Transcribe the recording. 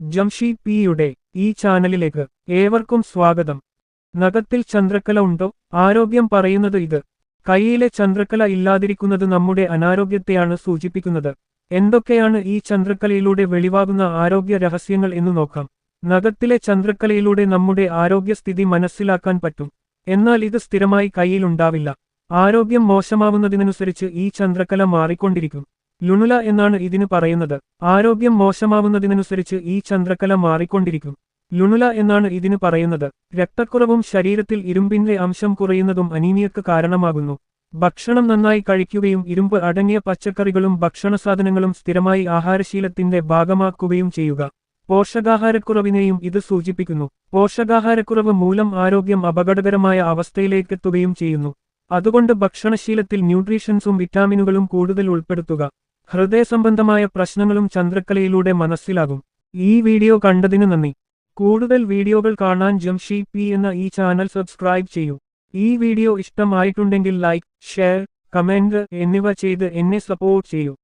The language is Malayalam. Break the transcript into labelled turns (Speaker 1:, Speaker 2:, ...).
Speaker 1: ജംഷീദ് പിയുടെ ഈ ചാനലിലേക്ക് ഏവർക്കും സ്വാഗതം. നഖത്തിൽ ചന്ദ്രക്കല ഉണ്ടോ? ആരോഗ്യം പറയുന്നത് ഇത്. കൈയിലെ ചന്ദ്രക്കല ഇല്ലാതിരിക്കുന്നത് നമ്മുടെ അനാരോഗ്യത്തെയാണ് സൂചിപ്പിക്കുന്നത്. എന്തൊക്കെയാണ് ഈ ചന്ദ്രക്കലയിലൂടെ വെളിവാകുന്ന ആരോഗ്യ രഹസ്യങ്ങൾ എന്ന് നോക്കാം. നഖത്തിലെ ചന്ദ്രക്കലയിലൂടെ നമ്മുടെ ആരോഗ്യസ്ഥിതി മനസ്സിലാക്കാൻ പറ്റും. എന്നാൽ ഇത് സ്ഥിരമായി കയ്യിലുണ്ടാവില്ല ആരോഗ്യം മോശമാവുന്നതിനനുസരിച്ച് ഈ ചന്ദ്രക്കല മാറിക്കൊണ്ടിരിക്കും. ലുണുല എന്നാണ് ഇതിന് പറയുന്നത്. ആരോഗ്യം മോശമാവുന്നതിനനുസരിച്ച് ഈ ചന്ദ്രക്കല മാറിക്കൊണ്ടിരിക്കും. ലുണുല എന്നാണ് ഇതിന് പറയുന്നത്. രക്തക്കുറവും ശരീരത്തിൽ ഇരുമ്പിന്റെ അംശം കുറയുന്നതും അനീമിയക്ക് കാരണമാകുന്നു. ഭക്ഷണം നന്നായി കഴിക്കുകയും ഇരുമ്പ് അടങ്ങിയ പച്ചക്കറികളും ഭക്ഷണസാധനങ്ങളും സ്ഥിരമായി ആഹാരശീലത്തിന്റെ ഭാഗമാക്കുകയും ചെയ്യുക. പോഷകാഹാരക്കുറവിനെയും ഇത് സൂചിപ്പിക്കുന്നു. പോഷകാഹാരക്കുറവ് മൂലം ആരോഗ്യം അപകടകരമായ അവസ്ഥയിലേക്കെത്തുകയും ചെയ്യുന്നു. അതുകൊണ്ട് ഭക്ഷണശീലത്തിൽ ന്യൂട്രീഷൻസും വിറ്റാമിനുകളും കൂടുതൽ ഉൾപ്പെടുത്തുക. ഹൃദയ സംബന്ധമായ പ്രശ്നങ്ങളും ചന്ദ്രക്കലയിലൂടെ മനസ്സിലാകും. ഈ വീഡിയോ കണ്ടതിന് നന്ദി. കൂടുതൽ വീഡിയോകൾ കാണാൻ ജംഷി പി എന്ന ഈ ചാനൽ സബ്സ്ക്രൈബ് ചെയ്യൂ. ഈ വീഡിയോ ഇഷ്ടമായിട്ടുണ്ടെങ്കിൽ ലൈക്ക് ഷെയർ കമന്റ് എന്നിവ ചെയ്ത് എന്നെ സപ്പോർട്ട് ചെയ്യൂ.